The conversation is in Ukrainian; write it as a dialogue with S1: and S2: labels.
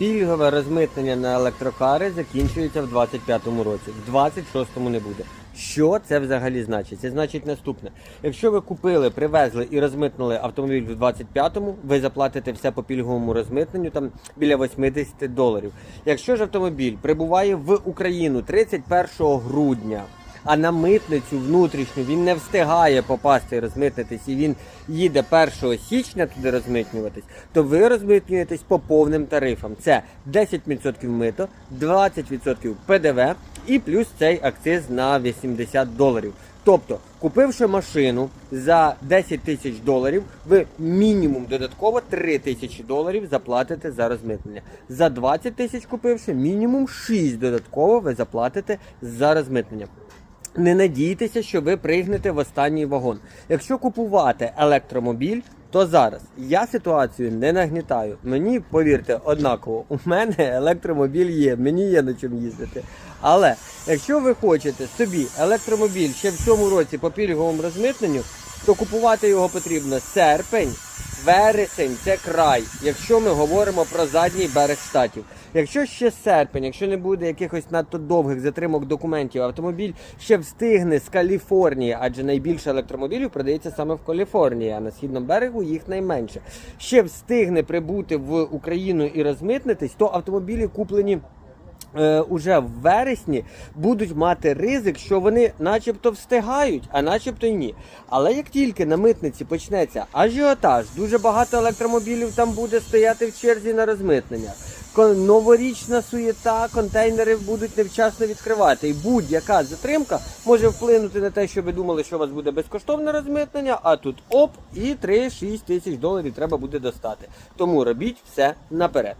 S1: пільгове розмитнення на електрокари закінчується в 25-му році, в 26-му не буде. Що це взагалі значить? Це значить наступне: якщо ви купили, привезли і розмитнули автомобіль в 25-му, ви заплатите все по пільговому розмитненню там біля 80 доларів. Якщо ж автомобіль прибуває в Україну 31 грудня. А на митницю внутрішню він не встигає попасти і розмитнитись, і він їде 1 січня туди розмитнюватись, то ви розмитнюєтесь по повним тарифам. Це 10% мито, 20% ПДВ і плюс цей акциз на 80 доларів. Тобто, купивши машину за 10 тисяч доларів, ви мінімум додатково 3 тисячі доларів заплатите за розмитнення. За 20 тисяч купивши, мінімум 6 додатково ви заплатите за розмитнення. Не надійтеся, що ви пригнете в останній вагон. Якщо купувати електромобіль, то зараз я ситуацію не нагнітаю. Мені повірте, однаково, у мене електромобіль є, мені є на чому їздити. Але якщо ви хочете собі електромобіль ще в цьому році по пільговому розмитненню, то купувати його потрібно серпень, вересень це край, якщо ми говоримо про задній берег штатів. Якщо ще серпень, якщо не буде якихось надто довгих затримок документів, автомобіль ще встигне з Каліфорнії, адже найбільше електромобілів продається саме в Каліфорнії, а на східному берегу їх найменше. Ще встигне прибути в Україну і розмитнитись, то автомобілі куплені. Е, уже в вересні будуть мати ризик, що вони начебто встигають, а начебто й ні. Але як тільки на митниці почнеться ажіотаж, дуже багато електромобілів там буде стояти в черзі на розмитнення. Новорічна суєта, контейнери будуть невчасно відкривати. І будь-яка затримка може вплинути на те, що ви думали, що у вас буде безкоштовне розмитнення, а тут оп, і 3-6 тисяч доларів треба буде достати. Тому робіть все наперед.